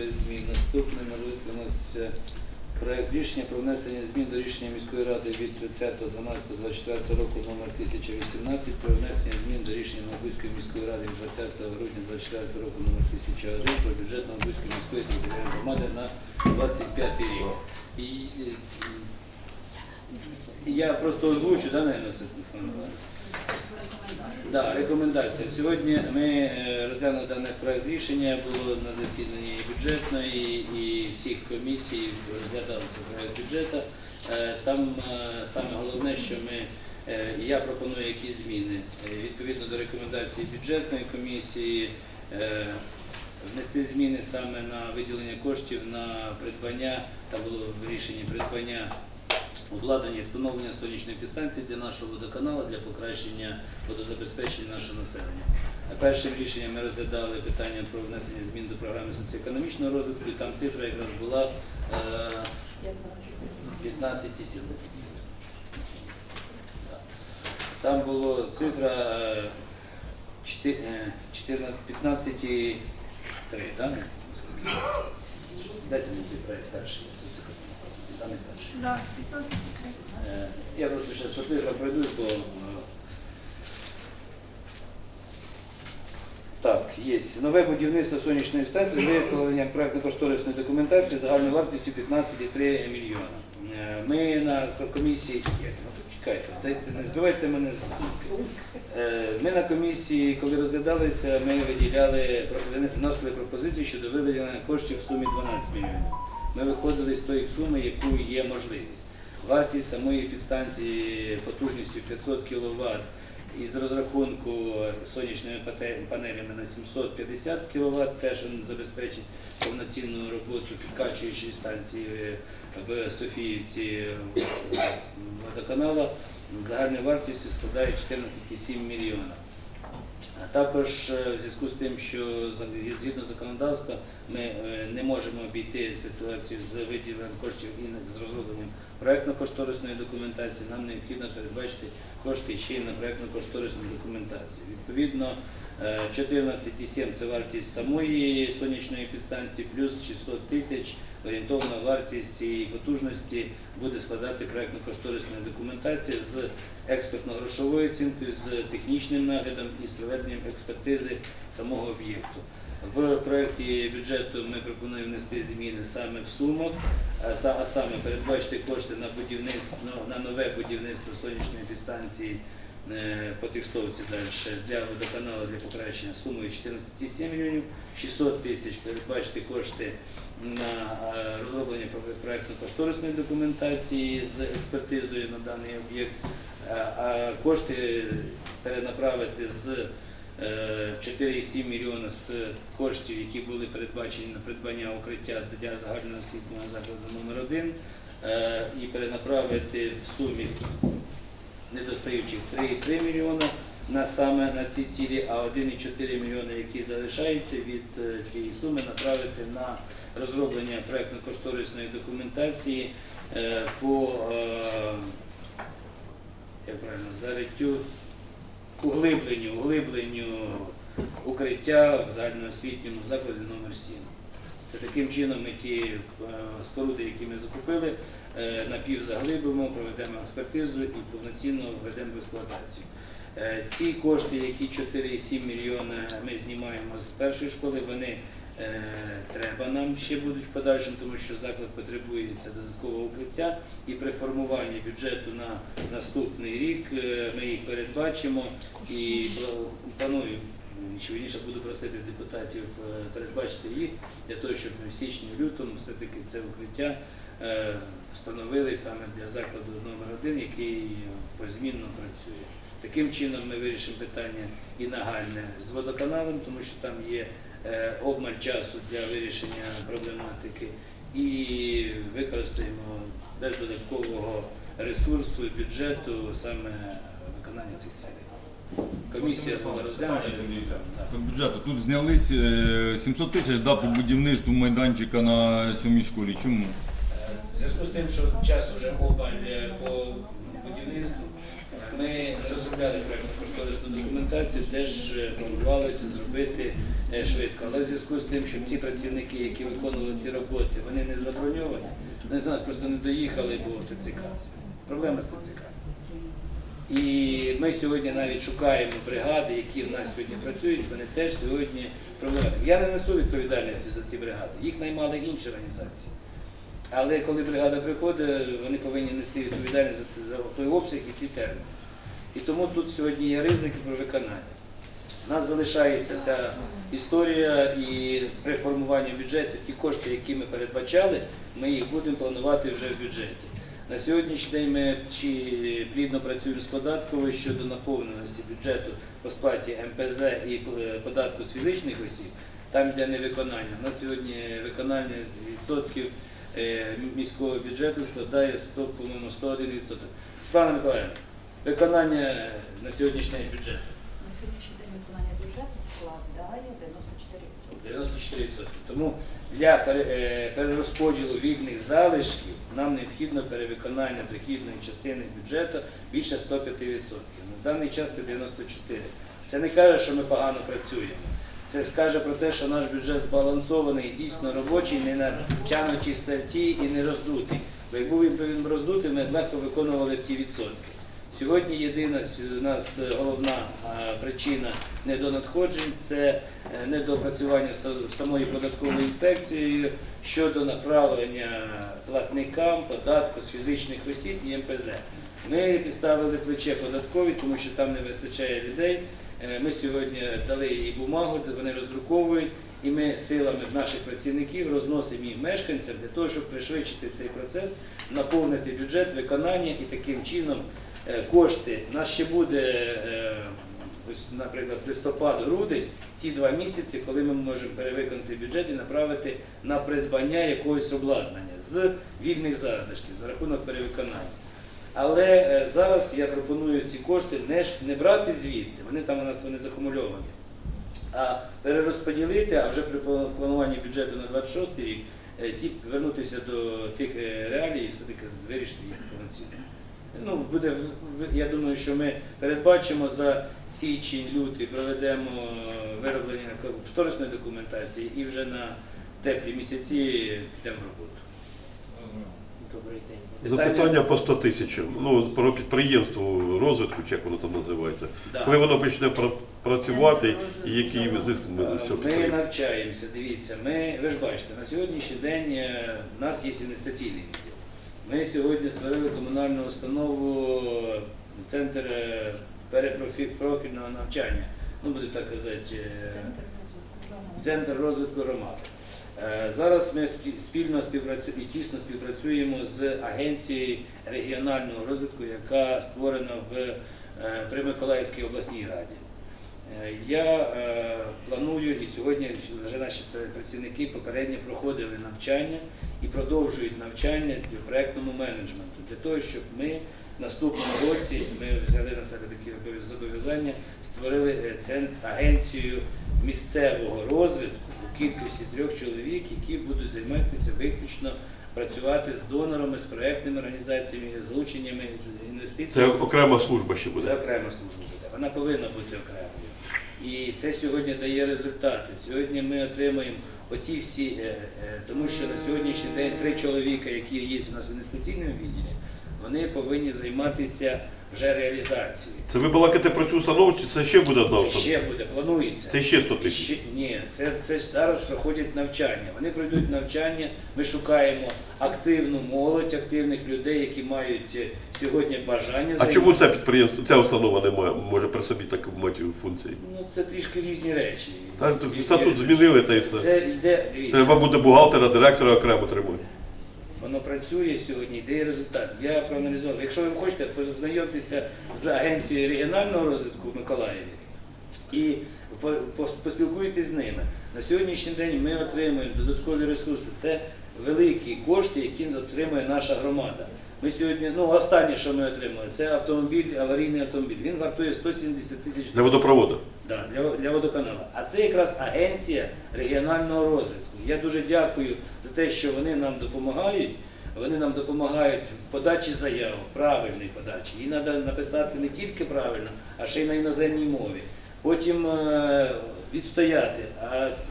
без змін. Наступне на розгляд у нас е, проект рішення про внесення змін до рішення міської ради від 30.12.24 року номер 1018 про внесення змін до рішення Новобузької міської ради від 20 грудня 24 року номер 1001 про бюджет Новобузької міської територіальної громади на 25 рік. І, е, я просто озвучу, да, наверное? Да, рекомендація. Сьогодні ми е, розглянули даний проект рішення, було на засіданні бюджетної, і всіх комісій розглядався проект бюджету. Е, Там е, саме головне, що ми, я пропоную якісь зміни. Відповідно до рекомендацій бюджетної комісії, внести зміни саме на виділення коштів на придбання, там було в рішенні придбання обладнання і встановлення сонячної підстанції для нашого водоканалу для покращення водозабезпечення нашого населення. Першим рішенням ми розглядали питання про внесення змін до програми соціоекономічного розвитку, і там цифра якраз була е, 15 тисяч. Там була цифра е, чти- е, 14 15,3, так? Дайте мені цей проект перший. Саме перший. Е, Я просто зараз по цифрам пройдусь, бо е, так, є. Нове будівництво сонячної станції з виготовленням проєктно-кошторисної документації загальною вартістю 15,3 мільйона. Е, Ми на комісії. Ну, Чекайте, дайте, не збивайте мене з Ми на комісії, коли розглядалися, ми виділяли, вносили пропозиції щодо виділення коштів в сумі 12 мільйонів. Ми виходили з тої суми, яку є можливість. Вартість самої підстанції потужністю 500 кВт із розрахунку сонячними панелями на 750 кВт теж забезпечить повноцінну роботу підкачуючої станції в Софіївці водоканала. Загальна вартість складає 14,7 мільйона. А також е, в зв'язку з тим, що згідно законодавства ми е, не можемо обійти ситуацію з виділенням коштів і з розробленням проєктно-кошторисної документації, нам необхідно передбачити кошти ще й на проєктно-кошторисну документацію. Відповідно, е, 14,7 це вартість самої сонячної підстанції, плюс 600 тисяч орієнтовна вартість цієї потужності буде складати проєктно-кошторисна документація з експертно-грошовою оцінкою, з технічним наглядом і з проведенням експертизи самого об'єкту. В проєкті бюджету ми пропонуємо внести зміни саме в сумах, а саме передбачити кошти на будівництво на нове будівництво сонячної підстанції е, по текстовці далі для водоканалу для покращення сумою 14,7 мільйонів, 600 тисяч. Передбачити кошти на е, розроблення про- проектно-кошторисної документації з експертизою на даний об'єкт, е, а кошти перенаправити з 4,7 мільйона з коштів, які були передбачені на придбання укриття для загальноосвітнього закладу номер 1 і перенаправити в сумі недостаючих 3,3 мільйона на саме на ці цілі, а 1,4 мільйони, які залишаються від е, цієї суми, направити на розроблення проєктно-кошторисної документації е, по е, як правильно, зариттю, углибленню, углибленню укриття в загальноосвітньому закладі номер 7. Це таким чином ми ті е, споруди, які ми закупили, е, напівзаглибимо, проведемо експертизу і повноцінно введемо в експлуатацію. Е, Ці кошти, які 4,7 мільйона ми знімаємо з першої школи, вони треба нам ще будуть в подальшому, тому що заклад потребує додаткового укриття. І при формуванні бюджету на наступний рік е, ми їх передбачимо і планую. Чи буду просити депутатів е, передбачити їх для того, щоб ми в січні-лютому все-таки це укриття е, встановили саме для закладу номер 1 який позмінно працює. Таким чином ми вирішимо питання і нагальне з водоканалом, тому що там є е, обмаль часу для вирішення проблематики, і використаємо без додаткового ресурсу і бюджету саме виконання цих цілей. Комісія була розглянута. По бюджету тут знялись е, 700 тисяч да, по будівництву майданчика на сьомій школі. Чому? Е, В зв'язку з тим, що час вже обмаль е, по будівництву, е, ми розробляли проєктну кошторисну документацію, теж е, планувалося зробити е, швидко. Але в зв'язку з тим, що ці працівники, які виконували ці роботи, вони не заброньовані, вони до нас просто не доїхали, бо в ТЦК. Проблема з ТЦК. І ми сьогодні навіть шукаємо бригади, які в нас сьогодні працюють, вони теж сьогодні проблеми. Я не несу відповідальності за ті бригади, їх наймали інші організації. Але коли бригада приходить, вони повинні нести відповідальність за той обсяг і ті терміни. І тому тут сьогодні є ризики про виконання. У нас залишається ця історія і при формуванні бюджету ті кошти, які ми передбачали, ми їх будемо планувати вже в бюджеті. На сьогоднішній день ми чи плідно працюємо з податковою щодо наповненості бюджету по сплаті МПЗ і податку з фізичних осіб, там йде невиконання. У нас сьогодні виконання відсотків е, міського бюджету складає 100, по-моєму, 101 відсоток. Світлана Миколаївна, виконання на сьогоднішній день бюджету. На сьогоднішній день виконання бюджету складає 94%. 94%. Тому для е, перерозподілу вільних залишків нам необхідно перевиконання дохідної частини бюджету більше 105%. На даний час це 94%. Це не каже, що ми погано працюємо. Це скаже про те, що наш бюджет збалансований, дійсно робочий, не на тянутій статті і не роздутий. Бо якби він би роздутий, ми легко виконували б ті відсотки. Сьогодні єдина у нас е, головна е, причина недонадходжень це е, недоопрацювання са- самої податкової інспекцією щодо направлення платникам податку з фізичних осіб і МПЗ. Ми підставили плече податкові, тому що там не вистачає людей. Ми сьогодні дали їй бумагу, вони роздруковують, і ми силами наших працівників розносимо їх мешканцям для того, щоб пришвидшити цей процес, наповнити бюджет, виконання і таким чином кошти. У нас ще буде, е, наприклад, листопад-грудень, ті два місяці, коли ми можемо перевиконати бюджет і направити на придбання якогось обладнання з вільних залишків за рахунок перевиконання. Але е, зараз я пропоную ці кошти не, не брати звідти, вони там у нас вони закумульовані, а перерозподілити, а вже при плануванні бюджету на 26 рік е, ті, вернутися до тих е, реалій і все-таки вирішити їх повноцінно. Ну, буде, я думаю, що ми передбачимо за січень, лютий, проведемо е, вироблення кошторисної документації і вже на теплі місяці підемо в роботу. Добрий день. Запитання по 100 тисячам. Ну, про підприємство розвитку, як воно там називається. Да. Коли воно почне працювати, і який зиск ми з цього Ми навчаємося, дивіться, ми, ви ж бачите, на сьогоднішній день е, в нас є інвестиційний відділ. Ми сьогодні створили комунальну установу, е, центр е, перепрофільного навчання, ну буду так казати, е, Центр розвитку громади. Зараз ми спільно співпрацюємо і тісно співпрацюємо з агенцією регіонального розвитку, яка створена в при Миколаївській обласній раді. Е, Я е, планую і сьогодні вже наші працівники попередньо проходили навчання і продовжують навчання в проектному менеджменту для того, щоб ми в наступному році ми взяли на себе такі зобов'язання, створили е, агенцію місцевого розвитку у кількості трьох чоловік, які будуть займатися виключно працювати з донорами, з проектними організаціями, залученнями інвестицій. Це окрема служба ще Це буде. окрема служба буде. Вона повинна бути окремою. І це сьогодні дає результати. Сьогодні ми отримуємо оті всі, е, е, тому що на сьогоднішній день три чоловіка, які є у нас в інвестиційному відділі, вони повинні займатися вже реалізацією. Це ви балакаєте про цю установу, чи це ще буде одна Це ще буде, планується. Це ще 100 тисяч. ще- Ні, це, це ж зараз проходять навчання. Вони пройдуть навчання. Ми шукаємо активну молодь, активних людей, які мають е, сьогодні бажання А чому це займатися. підприємство, ця установа не має, може при собі таку мати функції? Ну, це трішки різні речі. Та тут Різні статут речі. змінили та й все. Це йде, дивіться, Треба буде бухгалтера, директора окремо тримати. Воно працює сьогодні, йде результат. Я проаналізував. Якщо ви хочете, познайомтеся з агенцією регіонального розвитку в Миколаєві і поспілкуйтесь з ними. На сьогоднішній день ми отримуємо додаткові ресурси. Це великі кошти, які отримує наша громада. Ми сьогодні, ну останнє, що ми отримали, це автомобіль, аварійний автомобіль. Він вартує 170 тисяч Для водопроводу. Да, для, для водоканалу. А це якраз агенція регіонального розвитку. Я дуже дякую за те, що вони нам допомагають. Вони нам допомагають в подачі заяв, правильній подачі. Її треба написати не тільки правильно, а ще й на іноземній мові. Потім е, відстояти,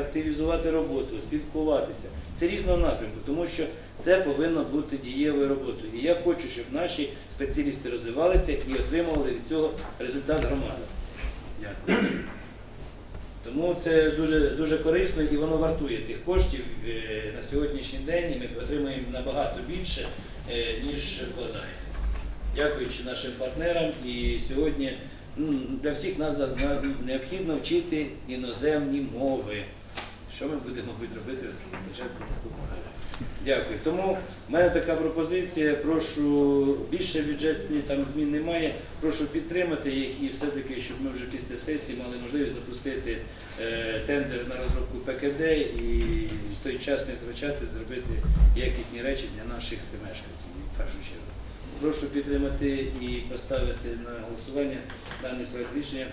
активізувати роботу, спілкуватися. Це різного напрямку, тому що це повинно бути дієвою роботою. І я хочу, щоб наші спеціалісти розвивалися і отримували від цього результат громади. Дякую. Тому це дуже, дуже корисно і воно вартує тих коштів е, на сьогоднішній день, і ми отримуємо набагато більше, е, ніж вкладаємо. Дякуючи нашим партнерам, і сьогодні для всіх нас на- на- необхідно вчити іноземні мови. Що ми будемо робити з початку наступного року. Дякую. Тому в мене така пропозиція. Прошу більше бюджетних там змін немає. Прошу підтримати їх і все-таки, щоб ми вже після сесії мали можливість запустити е, тендер на розробку ПКД і в той час не втрачати, зробити якісні речі для наших мешканців в першу чергу. Прошу підтримати і поставити на голосування даний проект рішення